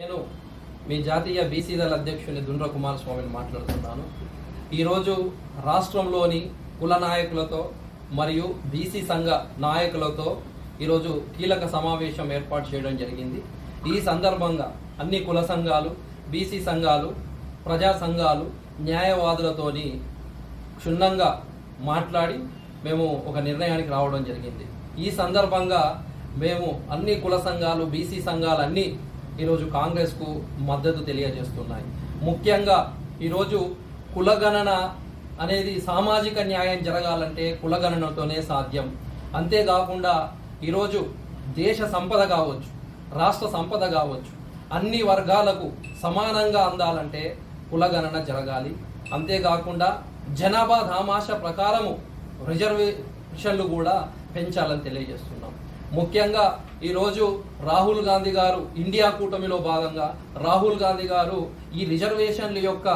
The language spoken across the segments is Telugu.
నేను మీ జాతీయ బీసీ దళ అధ్యక్షుని దుండ్ర కుమారస్వామిని మాట్లాడుతున్నాను. ఈరోజు రాష్ట్రంలోని కుల నాయకులతో మరియు బీసీ సంఘ నాయకులతో ఈరోజు కీలక సమావేశం ఏర్పాటు చేయడం జరిగింది. ఈ సందర్భంగా అన్ని కుల సంఘాలు బీసీ సంఘాలు ప్రజా సంఘాలు న్యాయవాదులతోని క్షుణ్ణంగా మాట్లాడి మేము ఒక నిర్ణయానికి రావడం జరిగింది. ఈ సందర్భంగా మేము అన్ని కుల సంఘాలు బీసీ సంఘాలు అన్నీ ఈరోజు కాంగ్రెస్కు మద్దతు తెలియజేస్తున్నాయి. ముఖ్యంగా ఈరోజు కులగణన అనేది సామాజిక న్యాయం జరగాలంటే కులగణనతోనే సాధ్యం. అంతేకాకుండా ఈరోజు దేశ సంపద కావచ్చు రాష్ట్ర సంపద కావచ్చు అన్ని వర్గాలకు సమానంగా అందాలంటే కులగణన జరగాలి. అంతేకాకుండా జనాభా దామాష ప్రకారము రిజర్వేషన్లు కూడా పెంచాలని తెలియజేస్తున్నాం. ముఖ్యంగా ఈరోజు రాహుల్ గాంధీ గారు ఇండియా కూటమిలో భాగంగా రాహుల్ గాంధీ గారు ఈ రిజర్వేషన్ల యొక్క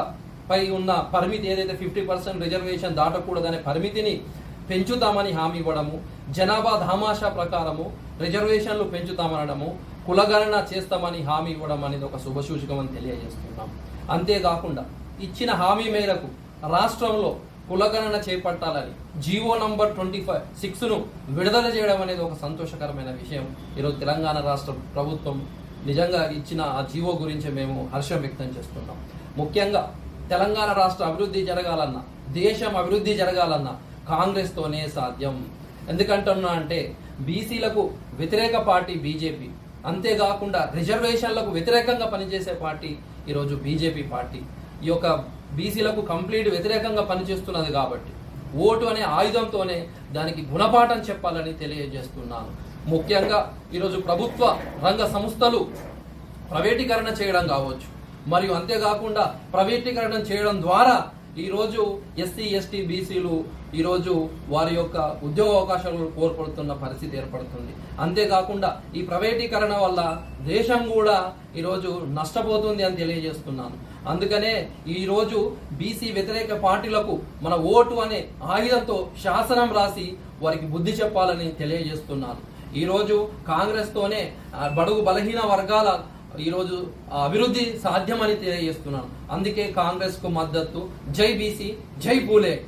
పై ఉన్న పరిమితి ఏదైతే ఫిఫ్టీ పర్సెంట్ రిజర్వేషన్ దాటకూడదనే పరిమితిని పెంచుతామని హామీ ఇవ్వడము జనాభా ధామాషా ప్రకారము రిజర్వేషన్లు పెంచుతామనడము కులగణన చేస్తామని హామీ ఇవ్వడం అనేది ఒక శుభసూచకమని తెలియజేస్తున్నాం. అంతేకాకుండా ఇచ్చిన హామీ మేరకు రాష్ట్రంలో కులగణన చేపట్టాలని జీవో నంబర్ ట్వంటీ ఫైవ్ సిక్స్ను విడుదల చేయడం అనేది ఒక సంతోషకరమైన విషయం. ఈరోజు తెలంగాణ రాష్ట్ర ప్రభుత్వం నిజంగా ఇచ్చిన ఆ జీవో గురించి మేము హర్షం వ్యక్తం చేస్తున్నాం. ముఖ్యంగా తెలంగాణ రాష్ట్ర అభివృద్ధి జరగాలన్నా దేశం అభివృద్ధి జరగాలన్నా కాంగ్రెస్తోనే సాధ్యం. ఎందుకంటున్నా అంటే బీసీలకు వ్యతిరేక పార్టీ బీజేపీ అంతేకాకుండా రిజర్వేషన్లకు వ్యతిరేకంగా పనిచేసే పార్టీ ఈరోజు బీజేపీ పార్టీ. ఈ యొక్క బీసీలకు కంప్లీట్ వ్యతిరేకంగా పనిచేస్తున్నది కాబట్టి ఓటు అనే ఆయుధంతోనే దానికి గుణపాఠం చెప్పాలని తెలియజేస్తున్నాను. ముఖ్యంగా ఈరోజు ప్రభుత్వ రంగ సంస్థలు ప్రైవేటీకరణ చేయడం కావచ్చు. మరియు అంతేకాకుండా ప్రైవేటీకరణ చేయడం ద్వారా ఈరోజు ఎస్సీ ఎస్టీ బీసీలు ఈరోజు వారి యొక్క ఉద్యోగ అవకాశాలు కోల్పడుతున్న పరిస్థితి ఏర్పడుతుంది. అంతేకాకుండా ఈ ప్రైవేటీకరణ వల్ల దేశం కూడా ఈరోజు నష్టపోతుంది అని తెలియజేస్తున్నాను. అందుకనే ఈరోజు బీసీ వ్యతిరేక పార్టీలకు మన ఓటు అనే ఆయుధంతో శాసనం రాసి వారికి బుద్ధి చెప్పాలని తెలియజేస్తున్నాను. ఈరోజు కాంగ్రెస్తోనే బడుగు బలహీన వర్గాల ఈరోజు అభివృద్ధి సాధ్యమని తెలియజేస్తున్నాను. అందుకే కాంగ్రెస్కు మద్దతు. జై బీసీ జై పూలే.